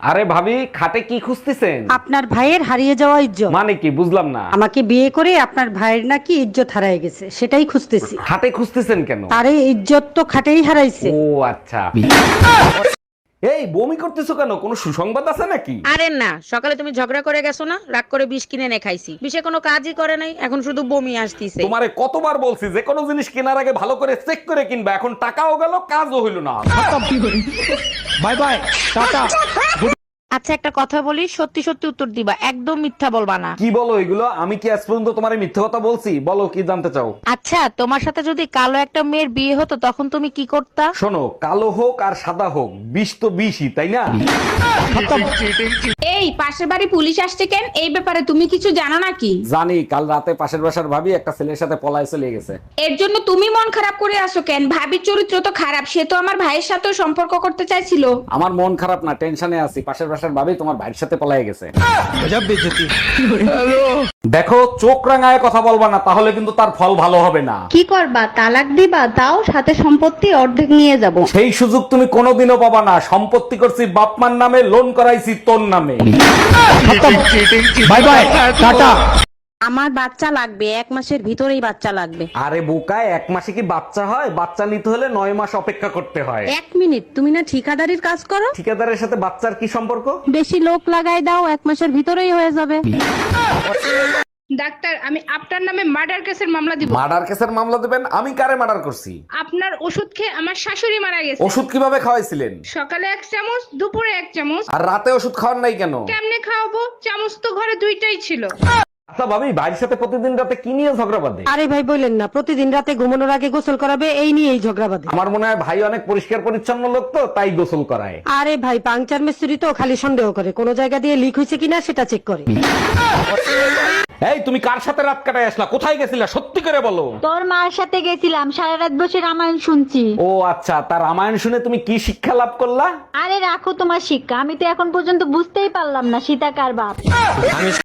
আরে ভাবি খাটে কি খুঁজতেছেন? আপনার ভাইয়ের হারিয়ে যাওয়া ইজ্জত। মানে কি বুঝলাম না। আমাকে বিয়ে করে আপনার ভাইয়ের নাকি ইজ্জত হারায় গেছে সেটাই খুঁজতেছি। খাটে খুঁজতেছেন কেন? আরে ইজ্জত তো খাটেই হারাইছে। ও আচ্ছা। এই বমি করতেছো কেন? কোনো সুসংবাদ আছে নাকি? আরে না সকালে তুমি ঝগড়া করে গেছো না? রাগ করে বিষ কিনে এনে খাইছি। বিষে কোনো কাজই করে নাই এখন শুধু বমি আসতিছে। তোমারে কতবার বলছি যে কোনো জিনিস কেনার আগে ভালো করে চেক করে কিনবা এখন টাকাও গেল কাজও হইল না। বাই বাই টাটা আচ্ছা একটা কথা বলি সত্যি সত্যি উত্তর দিবা একদম মিথ্যা বলবা না। কি বলো এগুলো? আমি কি আজ পর্যন্ত তোমার মিথ্যে কথা বলছি? বলো কি জানতে চাও? আচ্ছা তোমার সাথে যদি কালো একটা মেয়ের বিয়ে হতো তখন তুমি কি করতা? শোনো কালো হোক আর সাদা হোক বিষ তো বিষই তাই না? এই পাশের বাড়ি পুলিশ আসছে কেন? এই ব্যাপারে তুমি কিছু জানো নাকি? জানি কাল রাতে পাশের বাসার ভাবি একটা ছেলের সাথে পলায় চলে গেছে। এর জন্য তুমি মন খারাপ করে আসো কেন? ভাবির চরিত্র তো খারাপ সে তো আমার ভাইয়ের সাথেও সম্পর্ক করতে চাইছিল। আমার মন খারাপ না টেনশনে আছি পাশের বাসার ভাবি তোমার ভাইয়ের সাথে পলায় গেছে। দেখো চোখ রাঙায় কথা বলবা না তাহলে কিন্তু তার ফল ভালো হবে না। কি করবা তালাক দিবা তাও সাথে সম্পত্তি অর্ধেক নিয়ে যাব। সেই সুযোগ তুমি কোনোদিনও পাবা না। সম্পত্তি করছি বাপমার নামে লোন করাইছি তোর নামে। বাই বাই টাটা আমার বাচ্চা লাগবে এক মাসের ভিতরেই বাচ্চা লাগবে। আরে বোকায় এক মাসে কি বাচ্চা হয়? বাচ্চা নিতে হলে নয় মাস অপেক্ষা করতে হয়। এক মিনিট তুমি না ঠিকাদারির কাজ করো? ঠিকাদারের সাথে বাচ্চার কি সম্পর্ক? বেশি লোক লাগাই দাও এক মাসের ভিতরেই হয়ে যাবে। ডাক্তার আমি আপনার নামে মার্ডার কেসের মামলা দিব। মার্ডার কেসের মামলা দেবেন আমি কারে মার্ডার করছি? আপনার ওষুধ খেয়ে আমার শাশুড়ি মারা গেছে। ওষুধ কীভাবে খাওয়াইছিলেন? সকালে এক চামচ দুপুরে এক চামচ। আর রাতে ওষুধ খাওয়ার নাই কেন? কেমনে খাওয়াবো? চামচ তো ঘরে দুইটাই ছিল। আচ্ছা ভাবি ভাইয়ের সাথে প্রতিদিন রাতে কি নিয়ে ঝগড়া বাঁধে? আরে ভাই বললেন না প্রতিদিন রাতে ঘুমানোর আগে গোসল করাবে এই নিয়েই ঝগড়া বাঁধে। আমার মনে হয় ভাই অনেক পরিষ্কার পরিচ্ছন্ন লোক তো তাই গোসল করায়। আরে ভাই পাংচার মিস্ত্রি তো খালি সন্দেহ করে কোন জায়গা দিয়ে লিক হয়েছে কিনা সেটা চেক করে। এই তুমি কার সাথে রাত কাটায় আসলা? কোথায় গেছিলা? সত্যি করে বলো। তোর মার সাথে গেছিলাম সারা রাত বসে রামায়ণ শুনছি। ও আচ্ছা তার রামায়ণ শুনে তুমি কি শিক্ষা লাভ করলা? আরে রাখো তোমার শিক্ষা আমি তো এখন পর্যন্ত বুঝতেই পারলাম না সীতা কার বাপ।